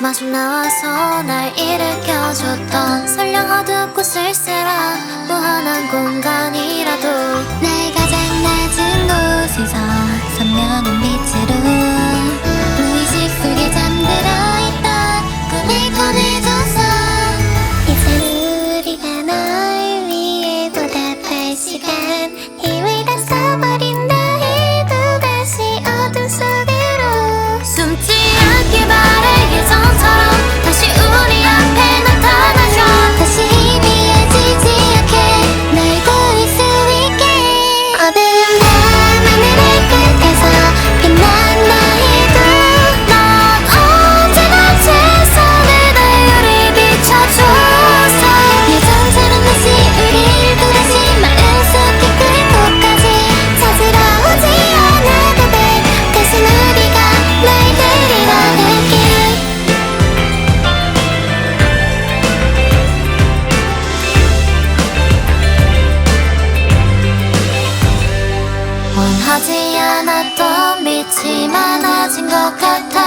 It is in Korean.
마중 나와서 날 일으켜줬던 설령 어둡고 쓸쓸한 무한한 공간이라도. 내 가장 낮은 곳에서 선명한 빛으로 않았던 빛이 많아진 것 같아